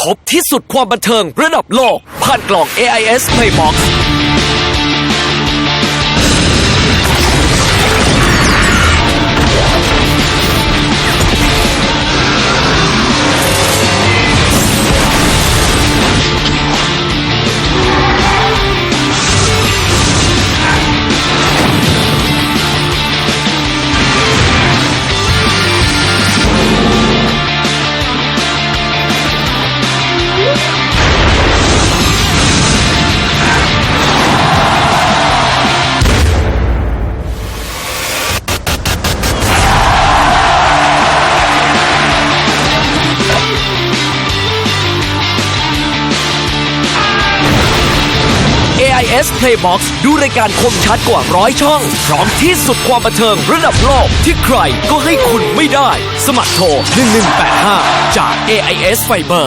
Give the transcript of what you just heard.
พบที่สุดความบันเทิงระดับโลก ผ่านกล่อง AIS Playbox AIS Playbox ดูรายการคมชัดกว่าร้อยช่อง พร้อมที่สุดความบันเทิงระดับโลกที่ใครก็ให้คุณไม่ได้ สมัครโทร 1185 จาก AIS Fiber